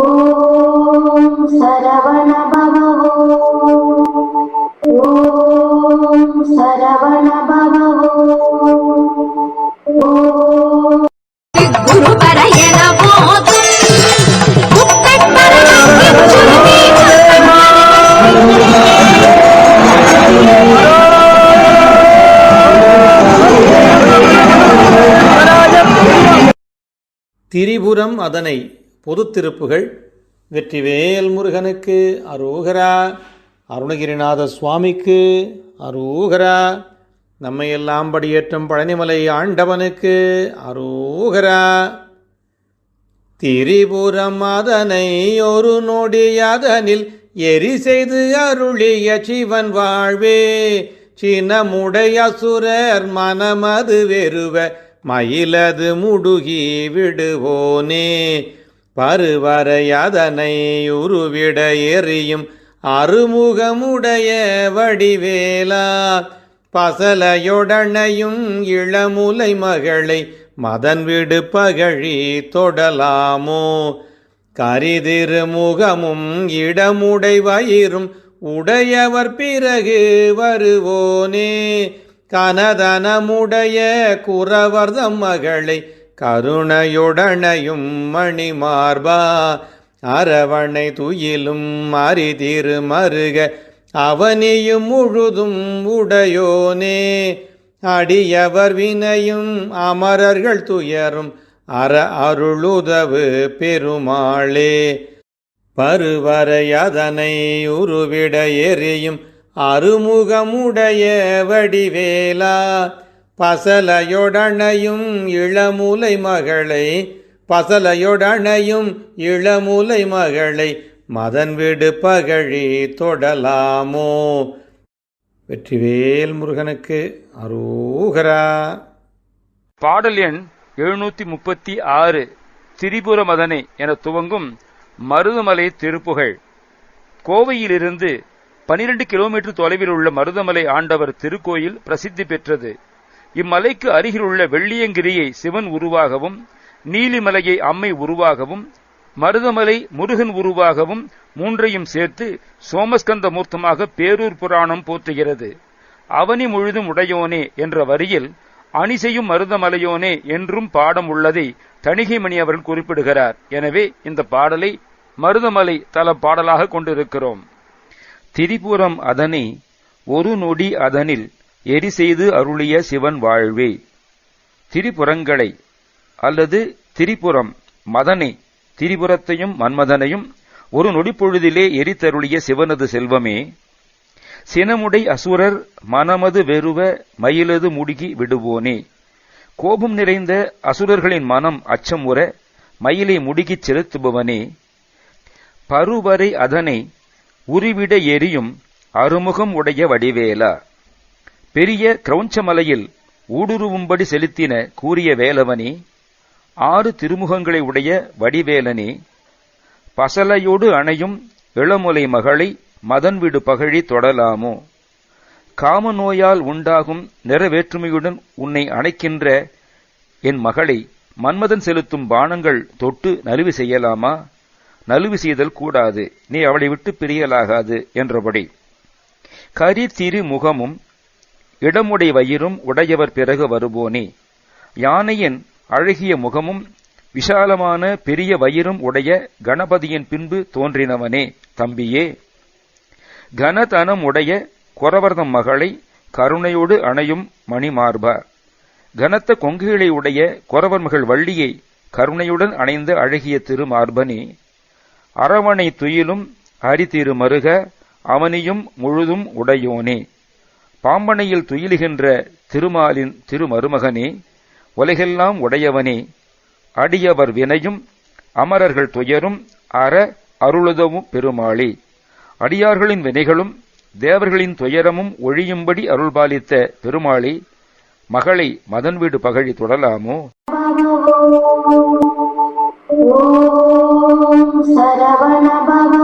ஓம் சரவண பவோ ஓம் சரவண பவோ திரிபுரம் அதனை பொதுத் திருப்புகள். வெற்றிவேல் முருகனுக்கு அரோகரா அருணகிரிநாத சுவாமிக்கு அரோகரா நம்மையெல்லாம் படியேற்றும் பழனிமலை ஆண்டவனுக்கு அரோகரா. திரிபுரம் அதனை ஒரு நொடியதனில் எரி செய்து அருளிய சிவன் வாழ்வே. சினமுடைய சுரர் மனமது வெறுவ மயிலது முடுகி விடுவோனே. பருவரை அதனை உருவிட எறியும் அருமுகமுடைய வடிவேலா. பசலையொடனையும் இளமுலை மகளை மதன் விடு பகழி தொடலாமோ. கரிதிருமுகமும் இடமுடை வயிறும் உடையவர் பிறகு வருவோனே. கனதனமுடைய குறவர்தம் மகளை கருணையுடனையும் மணிமார்பா. அரவணை துயிலும் அரிதிரு மருக அவனியும் முழுதும் உடையோனே. அடியவர் வினையும் அமரர்கள் துயரும் அற அருளுதவு பெருமாளே. பருவரை அதனை உருவிட எரியும் அருமுகமுடைய வடிவேலா பசலையொடனையும் இளமுலை மகளை பசலையொடனையும் இளமுலை மகளை மதன் விடு பகழி தொடலாமோ? வெற்றிவேல் முருகனுக்கு அரோகரா. பாடல் எண் எழுநூத்தி முப்பத்தி ஆறு திரிபுர மதனை என துவங்கும் மருதமலை திருப்புகழ். கோவையிலிருந்து பனிரெண்டு கிலோமீட்டர் தொலைவில் உள்ள மருதமலை ஆண்டவர் திருக்கோயில் பிரசித்தி பெற்றது. இம்மலைக்கு அருகிலுள்ள வெள்ளியங்கிரியை சிவன் உருவாகவும் நீலிமலையை அம்மை உருவாகவும் மருதமலை முருகன் உருவாகவும் மூன்றையும் சேர்த்து சோமஸ்கந்த மூர்த்தமாக பேரூர் புராணம் போற்றுகிறது. அவனி முழுதும் உடையோனே என்ற வரியில் அணிசெய்யும் மருதமலையோனே என்றும் பாடம் உள்ளதை தணிகைமணி அவர்கள் குறிப்பிடுகிறார். எனவே இந்த பாடலை மருதமலை தல பாடலாக கொண்டிருக்கிறோம். திரிபுரம் அதனை ஒரு நொடி அதனில் எரி செய்து அருளிய சிவன் வாழ்வே. திரிபுரங்களை அல்லது திரிபுரம் மதனை திரிபுரத்தையும் மன்மதனையும் ஒரு நொடிப்பொழுதிலே எரித்தருளிய சிவனது செல்வமே. சினமுடை அசுரர் மனமது வெறுவ மயிலது முடுகி விடுவோனே. கோபம் நிறைந்த அசுரர்களின் மனம் அச்சம் உற மயிலை முடுகிச் செலுத்துபவனே. பருவரை அதனை உருவிட எரியும் அருமுகம் உடைய வடிவேலா. பெரிய கிரௌஞ்சமலையில் ஊடுருவும்படி செலுத்தின கூறிய வேலவனே ஆறு திருமுகங்களை உடைய வடிவேலனே பசலையோடு அணையும் இளமுலை மகளை மதன்விடு பகழி தொடலாமோ? காம நோயால் உண்டாகும் நிறவேற்றுமையுடன் உன்னை அணைக்கின்ற என் மகளை மன்மதன் செலுத்தும் பானங்கள் தொட்டு நலுவி செய்யலாமா? நலுவி செய்தல் கூடாது. நீ அவளை விட்டு பிரியலாகாது என்றபடி. கரி திரு முகமும் இடமுடை வயிறும் உடையவர் பிறகு வருவோனே யானையின் அழகிய முகமும் விஷாலமான பெரிய வயிறும் உடைய கணபதியின் பின்பு தோன்றினவனே தம்பியே. கனதனம் உடைய குறவர்தம் மகளை கருணையோடு அணையும் மணிமார்பா. கனத்த கொங்குகளை உடைய குறவர் மகள் வள்ளியை கருணையுடன் அணைந்த அழகிய திருமார்பனே. அரவணை துயிலும் அரிதிரு மருக அவனியும் முழுதும் உடையோனே. பாம்பனையில் துயிலுகின்ற திருமாலின் திருமருமகனே உலகெல்லாம் உடையவனே. அடியவர் வினையும் அமரர்கள் துயரும் அற அருளுதவும் பெருமாளே. அடியார்களின் வினைகளும் தேவர்களின் துயரமும் ஒழியும்படி அருள்பாலித்த பெருமாளே மகளை மதன் வீடு பகழி தொடலாமோ? சரவணபவ